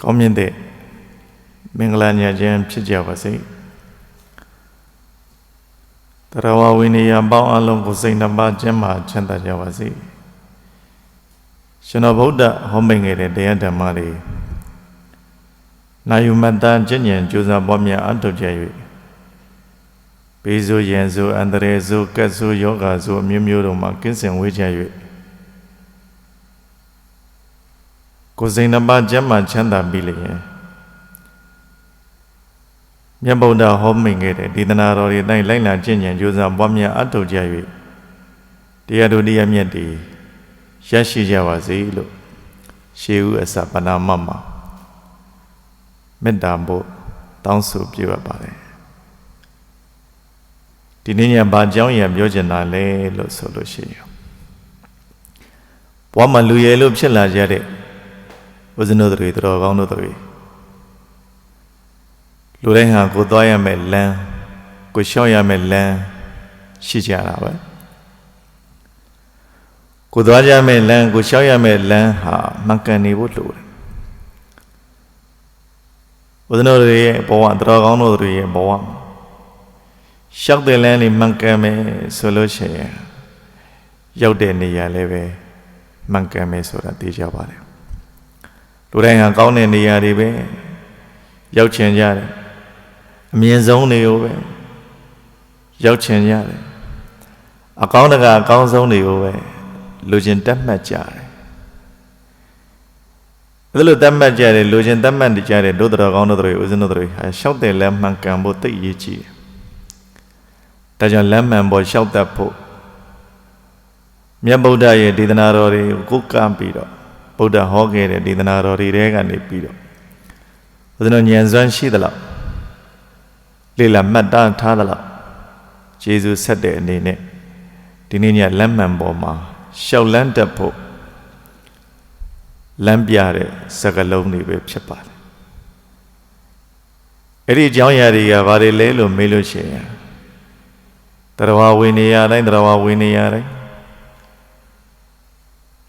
ကောင်းမြတ်တဲ့မင်္ဂလာညခြင်းဖြစ်ကြပါစေတရဝဝိနည်းပေါင်းအလုံးကိုစိတ်နှပါကျမ်းမာချမ်းသာကြပါစေရှင်တော်ဗုဒ္ဓဟောမိန်ခဲ့တဲ့တရားဓမ္မတွေနာယုမတ္တကျင့်ဉဏ်ကြိုးစားပွားများအထောက်ကြ၍ဘေးဆိုရန်ဆိုအန္တရာယ်ဆိုကတ်ဆိုယောဂါဆိုအမျိုးမျိုးတို့မှာကင်းစင်ဝေးချ၍ ကိုယ်စိတ်နှပါကျမ်းမာချမ်းသာပြီလျင်မြတ်ဗုဒ္ဓဟောမိန်ခဲ့တဲ့ဒေသနာတော်တွေတိုင်းလိုက်လာကျင့်ကြံကြိုးစားပွားများအထောက်ကြ၍တရားတို့တရားမြတ်တွေရရှိကြပါစေလို့ရှေးဦးအစပနာမမှာမေတ္တာဖို့တောင်းဆိုပြုအပ်ပါတယ်ဒီနေ့ညဘာကြောင်းရံပြောချင်တာလဲလို့ဆိုလို့ရှိရင်ဘဝမှာလူရည်လို့ဖြစ်လာကြတဲ့ ဝဇနုတို့တွေတော်ကောင်းတို့တွေလူတိုင်းဟာကိုသွားရမယ်လမ်းကိုရှောက်ရမယ်လမ်းရှိကြတာပဲကိုသွားကြမယ်လမ်းကိုရှောက်ရမယ်လမ်းဟာမှန်ကန်နေဖို့လိုတယ်ဝဇနတို့ရဲ့ဘဝတော်ကောင်းတို့တွေရဲ့ဘဝရှောက်တဲ့လမ်းလေးမှန်ကန်မယ်ဆိုလို့ရှိရင်ရောက်တဲ့နေရာလည်းပဲမှန်ကန်မယ်ဆိုတာသိကြပါတယ် လူတိုင်းဟာကောင်းတဲ့နေရာတွေပဲရောက်ချင်ကြတယ်အမြင့်ဆုံးတွေကိုပဲရောက်ချင်ကြတယ်အကောင်းတကအကောင်းဆုံးတွေကိုပဲလူချင်းတက်မှတ်ကြတယ်အဲ့လိုတက်မှတ်ကြတယ်လူချင်းတက်မှတ်ကြတယ်ဒုတော်ကောင်းတို့တွေဦးဇင်းတို့တွေဟာရှောက်တဲ့လက်မှန်ကန်ဖို့သိရေးကြည့်တယ်ဒါကြောင့်လက်မှန်ပေါ်ရှောက်တတ်ဖို့မြတ်ဗုဒ္ဓရဲ့ဒေသနာတော်တွေကိုကိုးကမ်းပြီးတော့ ဗုဒ္ဓဟောခဲ့တဲ့ဒေသနာတော်တွေထဲကနေပြီးတော့ဦးဇင်းတို့ဉာဏ်စွမ်းရှိသလားလေ့လာမှတ်သားထားသလားယေရှုဆက်တဲ့အနေနဲ့ဒီနေ့ညလက်မှန်ပေါ်မှာရှောက်လန်းတတ်ဖို့လမ်းပြတဲ့စကလုံးတွေပဲဖြစ်ပါတယ်အဲ့ဒီအကြောင်းအရာတွေကဘာတွေလဲလို့မေးလို့ရှိရင်တရားဝိနည်းရတိုင်းတရားဝိနည်းရတိုင်း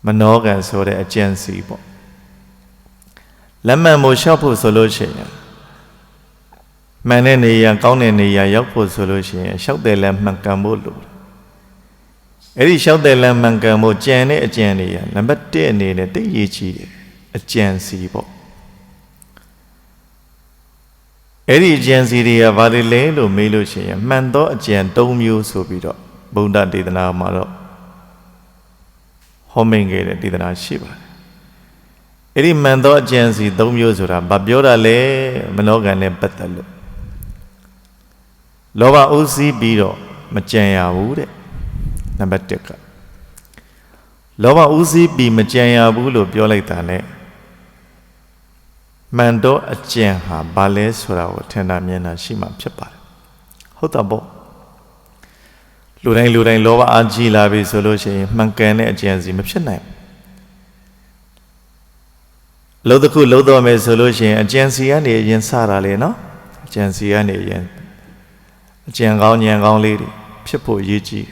မနောကံဆိုတဲ့အကျဉ်းစီပေါ့လက်မှန်မို့ရှောက်ဖို့ဆိုလို့ရှိရင်မှန်တဲ့နေရာကောင်းတဲ့နေရာရောက်ဖို့ဆိုလို့ရှိရင်ရှောက်တယ်လက်မှန်ကန်ဖို့လိုတယ်အဲ့ဒီရှောက်တယ်လက်မှန်ကန်ဖို့ကြံတဲ့အကျဉ်းနေရာနံပါတ်1အနေနဲ့တိတ်ရေးကြည့်တယ်အကျဉ်းစီပေါ့အဲ့ဒီအကျဉ်းစီတွေကဘာတွေလဲလို့မေးလို့ရှိရင်မှန်သောအကျဉ်း၃မျိုးဆိုပြီးတော့ဗုဒ္ဓဒေသနာမှာတော့ဟော မိန်ခဲ့တဲ့ဒေသနာရှိပါတယ်အဲ့ဒီမှန်သောအကျဉ်းစီ၃မျိုးဆိုတာဘာပြောတာလဲမနောကံနဲ့ပတ်သက်လို့လောဘဥစည်းပြီးတော့မကြံရဘူးတဲ့နံပါတ်1ကလောဘဥစည်းပြီးမကြံရဘူးလို့ပြောလိုက်တာ ਨੇ မှန်တော့အကျင့်ဟာဘာလဲဆိုတာကိုထင်တာမြင်တာရှိမှဖြစ်ပါတယ်ဟုတ်တာပေါ့ လူတိုင်းလူတိုင်းလောဘအားကြီးလာပြီဆိုလို့ရှိရင်မှန်ကန်တဲ့အကျင့်စီမဖြစ်နိုင်ဘူးလို့တစ်ခုလုံးတော့မယ်ဆိုလို့ရှိရင်အကျင့်စီကနေအရင်စတာလေနော်အကျင့်စီကနေအရင်အကျင့်ကောင်းဉာဏ်ကောင်းလေးတွေဖြစ်ဖို့ရည်ကြီး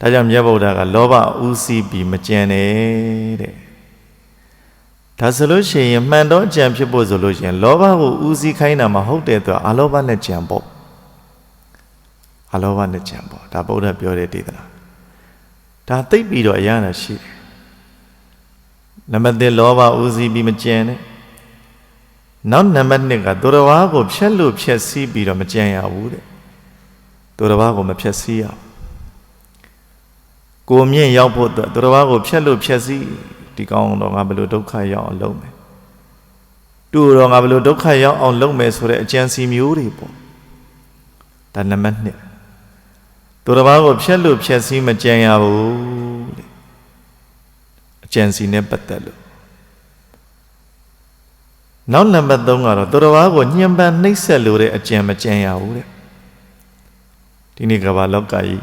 တယ်ဒါကြောင့်မြတ်ဗုဒ္ဓကလောဘဥစည်းပြီးမကြံနဲ့တဲ့ဒါဆိုလို့ရှိရင်မှန်တော့ကြံဖြစ်ဖို့ဆိုလို့ရှိရင်လောဘကိုဥစည်းခိုင်းတာမဟုတ်တဲ့အတွက်အလောဘနဲ့ကြံပေါ့ အလောဘနဲ့ကြံပေါ့ဒါဗုဒ္ဓပြောတဲ့ဒေသနာဒါသိပ်ပြီးတော့အရနာရှိတယ်နံပါတ်1လောဘဥစည်းပြီးမကြံနဲ့နောက်နံပါတ်2ကသူတော်ဘာကိုဖြက်လို့ဖြက်စီးပြီးတော့မကြံရဘူးတဲ့သူတော်ဘာကိုမဖြက်စီးရဘူးကိုမြင့်ရောက်ဖို့အတွက်သူတော်ဘာကိုဖြက်လို့ဖြက်စီးဒီကောင်းတော့ငါဘယ်လိုဒုက္ခရောက်အောင်လုပ်မယ်တူတော့ငါဘယ်လိုဒုက္ခရောက်အောင်လုပ်မယ်ဆိုတဲ့အကြံစီမျိုးတွေပေါ့ဒါနံပါတ်1 သူတော်ဘာကိုဖြက်လို့ဖြက်စီးမကြံရဘူးတဲ့အကြံစီနဲ့ပတ်သက်လို့နောက်နံပါတ်3ကတော့သူတော်ဘာကိုညှဉ်းပန်းနှိပ်စက်လို့တဲ့အကြံမကြံရဘူးတဲ့ဒီနေ့ကဘာလောကကြီး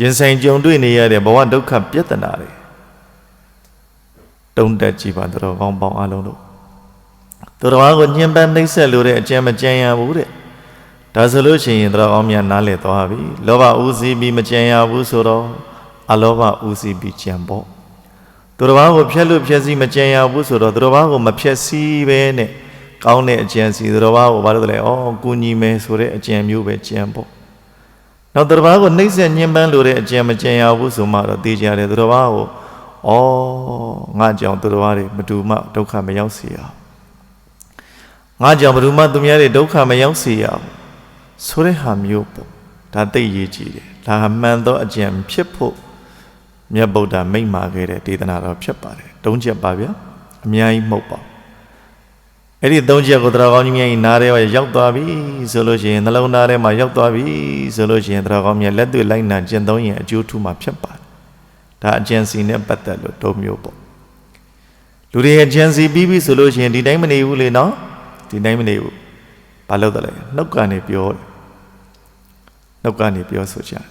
ရင်ဆိုင်ကြုံတွေ့နေရတဲ့ဘဝဒုက္ခပြဿနာတွေတုံးတက်ကြည့်ပါတော်ကောင်းပေါင်းအလုံးတို့သူတော်ဘာကိုညှဉ်းပန်းနှိပ်စက်လို့တဲ့အကြံမကြံရဘူးတဲ့ ဒါဆိုလို့ရှိရင်တော်ကောင်းများနားလည်သွားပြီလောဘဥစည်းပြီးမကြံရဘူးဆိုတော့အလောဘဥစည်းပြီးကြံပေါ့သူတစ်ပါးကိုဖျက်လို့ဖျက်စီးမကြံရဘူးဆိုတော့သူတစ်ပါးကိုမဖျက်စီးပဲနဲ့ကောင်းတဲ့အကြံစီသူတစ်ပါးကိုဘာလို့လဲဩကူညီမယ်ဆိုတဲ့အကြံမျိုးပဲကြံပေါ့နောက်သူတစ်ပါးကိုနှိမ့်ဆက်ညှဉ်းပန်းလို့တဲ့အကြံမကြံရဘူးဆိုမှတော့သိကြတယ်သူတစ်ပါးကိုဩငါကြောင့်သူတစ်ပါးတွေမတူမှဒုက္ခမရောက်စေရအောင်ငါကြောင့်ဘယ်သူမှသူများတွေဒုက္ခမရောက်စေရအောင် ဆိုတဲ့ဟာမျိုးပေါ့ဒါသိရေးကြည့်တယ်ဒါမှန်သောအကြံဖြစ်ဖို့မြတ်ဗုဒ္ဓမိန့်မာခဲ့တဲ့ဒေသနာတော်ဖြစ်ပါတယ်တုံးချက်ပါဗျာအများကြီးမဟုတ်ပါဘူးအဲ့ဒီသုံးချက်ကိုတရားကောင်းကြီးမြတ်ကြီးနားထဲရောက်သွားပြီဆိုလို့ရှိရင်နှလုံးသားထဲမှာရောက်သွားပြီဆိုလို့ရှိရင်တရားကောင်းမြတ်လက်တွေ့လိုက်နာကျင့်သုံးရင်အကျိုးထူးမှာဖြစ်ပါတယ်ဒါအကျင့်စီနဲ့ပတ်သက်လို့တုံးမျိုးပေါ့လူတွေရဲ့ကျင့်စီပြီးပြီဆိုလို့ရှိရင်ဒီတိုင်းမနေဘူးလေနော်ဒီတိုင်းမနေဘူး ဘာလို့တလဲနှုတ်ကနေပြောတယ်နှုတ်ကနေပြောဆိုကြတယ်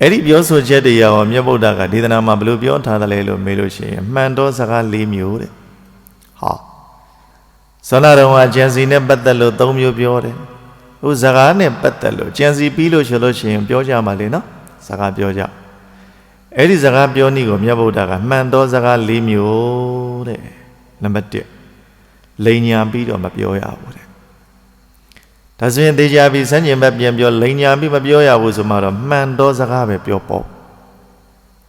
အဲ့ဒီပြောဆိုချက်တွေရောမြတ်ဗုဒ္ဓကဒေသနာမှာဘယ်လိုပြောထားသလဲလို့မေးလို့ရှိရင်မှန်တော်စကား၄မျိုးတဲ့ဟာဇောနာတော်ကကျန်စီနဲ့ပတ်သက်လို့၃မျိုးပြောတယ်ဟိုစကားနဲ့ပတ်သက်လို့ကျန်စီပြီးလို့ဆိုလို့ရှိရင်ပြောကြမှာလေနော်စကားပြောကြအဲ့ဒီစကားပြောနည်းကိုမြတ်ဗုဒ္ဓကမှန်တော်စကား၄မျိုးတဲ့နံပါတ်1လိန်ညာပြီးတော့မပြောရဘူးတဲ့ ဒါဆိုရင်သေချာပြီးစัญဉ္ဘတ်ပြန်ပြောလိန်ညာပြီးမပြောရဘူးဆိုမှတော့မှန်တော်စကားပဲပြောပေါ့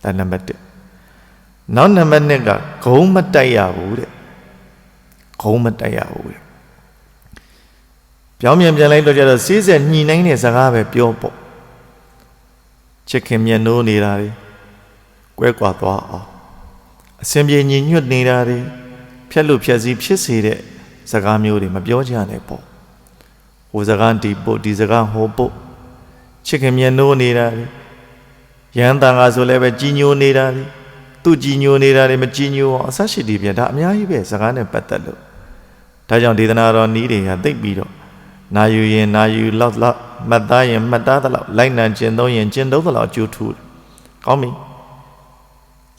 ဒါနံပါတ်1နောက်နံပါတ်2ကဂုံးမတိုက်ရဘူးတဲ့ဂုံးမတိုက်ရဘူးတဲ့ပြောင်းပြန်ပြန်လိုက်တော့ကျတော့စီးဆက်ညှိနှိုင်းတဲ့စကားပဲပြောပေါ့ချစ်ခင်မြတ်နိုးနေတာတွေကွဲကွာသွားအောင်အစဉ်ပြေညီညွတ်နေတာတွေဖြက်လို့ဖြက်စီးဖြစ်စေတဲ့စကားမျိုးတွေမပြောကြနဲ့ပေါ့ ဟိုစကားဒီပို့ဒီစကားဟိုပို့ချစ်ခင်မြတ်နိုးနေတာတွေရဟန်းတန်ကဆိုလည်းပဲကြီးညိုနေတာတွေသူကြီးညိုနေတာတွေမကြီးညိုအောင်အဆက်ရှိတည်ပြန်ဒါအများကြီးပဲစကားနဲ့ပတ်သက်လို့ဒါကြောင့်ဒေသနာတော်နီးတွေကသိပ်ပြီးတော့နာယူရင်နာယူလောက်လောက်မှတ်သားရင်မှတ်သားသလောက်လိုက်နံကျင့်သုံးရင်ကျင့်သုံးသလောက်အကျိုးထူးတယ်ကောင်းပြီ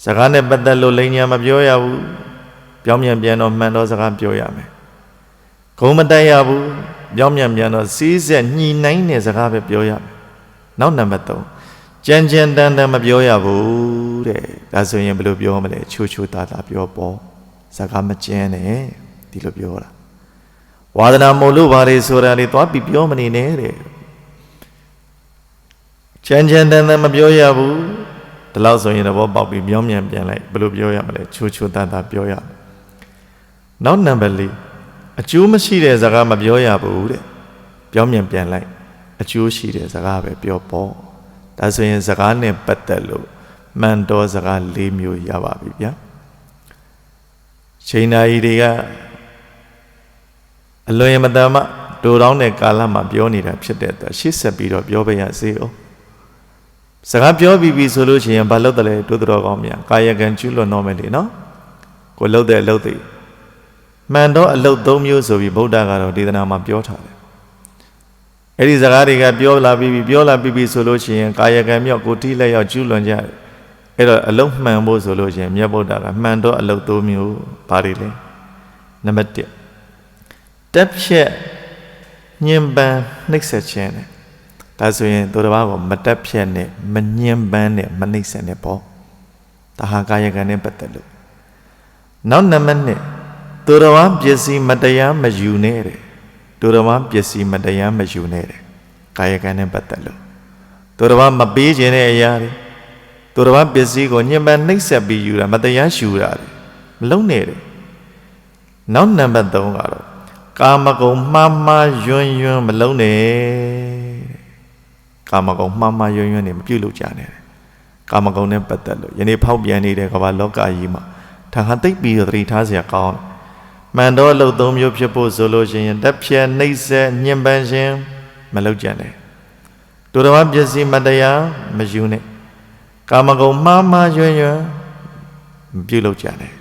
စကားနဲ့ပတ်သက်လို့လိန်ညာမပြောရဘူးပြောင်းပြန်ပြန်တော့မှန်တော့စကားပြောရမယ်ဂုံမတက်ရဘူး ပြောင်းပြန်ပြန်တော့စီးဆက်ညှိနှိုင်းတဲ့စကားပဲပြောရမယ်နောက်နံပါတ်3ကြမ်းကြမ်းတမ်းတမ်းမပြောရဘူးတဲ့ဒါဆိုရင်ဘယ်လိုပြောမလဲချိုးချိုးသားသားပြောပေါ့စကားမကြမ်းနဲ့ဒီလိုပြောတာဝါဒနာမို့လို့ပါလေဆိုတာလေသွားပြီးပြောမနေနဲ့တဲ့ကြမ်းကြမ်းတမ်းတမ်းမပြောရဘူးဒီလောက်ဆိုရင်သဘောပေါက်ပြီးမြောင်းမြန်ပြန်လိုက်ဘယ်လိုပြောရမလဲချိုးချိုးသားသားပြောရနောက်နံပါတ်၄ အကျိုးမရှိတဲ့စကားမပြောရဘူးတဲ့ပြောင်းမြန်ပြန်လိုက်အကျိုးရှိတဲ့စကားပဲပြောပေါ့ဒါဆိုရင်စကားနဲ့ပတ်သက်လို့မှန်တော်စကား၄မျိုးရပါပြီဗျာချိန်နာရီတွေကအလွန်မတမ်းမှဒိုတောင်းတဲ့ကာလမှာပြောနေတာဖြစ်တဲ့အတွက်ရှေ့ဆက်ပြီးတော့ပြောပြရစေအောင်စကားပြောပြီးပြီဆိုလို့ရှိရင်ဘာလုပ်တယ်လဲဒုတော်ကောင်းများကာယကံကျွလွန်တော့မယ်လေနော်ကိုလှုပ်တဲ့အလုပ်တွေ မှန်တော့အလုပ်၃မျိုးဆိုပြီးဗုဒ္ဓကတော့ဒေသနာမှာပြောထားတယ်အဲ့ဒီစကားတွေကပြောလာပြီးပြီပြောလာပြီးပြီဆိုလို့ရှိရင်ကာယကံမြောက်ကိုတိလက်ရောက်ကျွလွန်ကြတယ်အဲ့တော့အလုံးမှန်ဖို့ဆိုလို့ရှိရင်မြတ်ဗုဒ္ဓကမှန်တော့အလုပ်၃မျိုးဘာတွေလဲနံပါတ်1တက်ဖြက်ညင်ပန်းနှိပ်ဆက်ခြင်းနဲ့ဒါဆိုရင်သူတစ်ပါးကိုမတက်ဖြက်နဲ့မညင်ပန်းနဲ့မနှိပ်ဆက်နဲ့ပေါ့ဒါဟာကာယကံနဲ့ပတ်သက်လို့နောက်နံပါတ်2 သူတစ်ပါးပစ္စည်းမတရားမယူနဲ့တဲ့သူတစ်ပါးပစ္စည်းမတရားမယူနဲ့တဲ့ကာယကံနဲ့ပတ်သက်လို့သူတစ်ပါးမပေးခြင်းတဲ့အရာတွေသူတစ်ပါးပစ္စည်းကိုညင်ပန်းနှိပ်ဆက်ပြီးယူတာမတရားယူတာတွေမလုံးနဲ့တဲ့နောက်နံပါတ်3ကတော့ကာမဂုဏ်မှားမှားယွန်းယွန်းမလုံးနဲ့ကာမဂုဏ်မှားမှားယွန်းယွန်းနေမပြုတ်လို့ကြနဲ့ကာမဂုဏ်နဲ့ပတ်သက်လို့ယနေ့ဖောက်ပြန်နေတဲ့ကမ္ဘာလောကကြီးမှာဒါဟာသိပ်ပြီးတော့သတိထားစရာကောင်းတယ် မှန်တော့လို့သုံးမျိုးဖြစ်ဖို့ဆိုလို့ရှိရင်တက်ဖြဲနှိမ့်ဆက်ညှဉ်းပန်းခြင်းမလုပ်ကြနဲ့တူတော်ပစ္စည်းမတရားမယူနဲ့ကာမဂုဏ်မှားမှားယွန်းယွန်းမပြုတ်လို့ကြနဲ့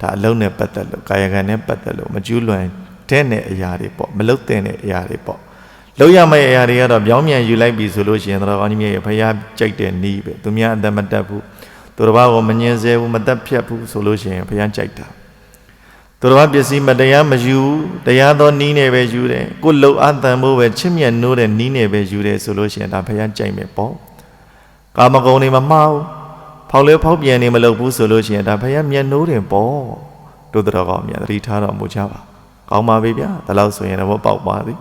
ဒါအလုံးနဲ့ပတ်သက်လို့ကာယကံနဲ့ပတ်သက်လို့မကျူးလွန်တဲ့တဲ့အရာတွေပေါ့မလုတ်တဲ့အရာတွေပေါ့လောက်ရမယ့်အရာတွေကတော့ပြောင်းပြန်ယူလိုက်ပြီဆိုလို့ရှိရင်တော်ကောင်းကြီးမြတ်ရဲ့ဖရာကြိုက်တဲ့နီးပဲသူများအသက်မတက်ဘူးသူတစ်ပါးကိုမငင်ဆဲဘူးမတက်ဖြတ်ဘူးဆိုလို့ရှိရင်ဖရာကြိုက်တာ သူတစ်ပါးပစ္စည်းမတရားမယူတရားသောနီးနဲ့ပဲယူတယ်ကိုလှုပ်အပ်တန်ဖို့ပဲချစ်မြတ်နိုးတဲ့နီးနဲ့ပဲယူတယ်ဆိုလို့ရှိရင်ဒါဖရာကြိုက်မယ်ပေါ့ကာမဂုဏ်တွေမမှားဘူးဖောက်လဲဖောက်ပြန်နေမလုပ်ဘူးဆိုလို့ရှိရင်ဒါဘုရားမျက်နှိုးတင်ပေါ့တို့တော်ကောင်းမြတ်သတိထားတော်မူကြပါကောင်းပါပြီဗျာဒါလို့ဆိုရင်တော့ပေါက်ပါသည်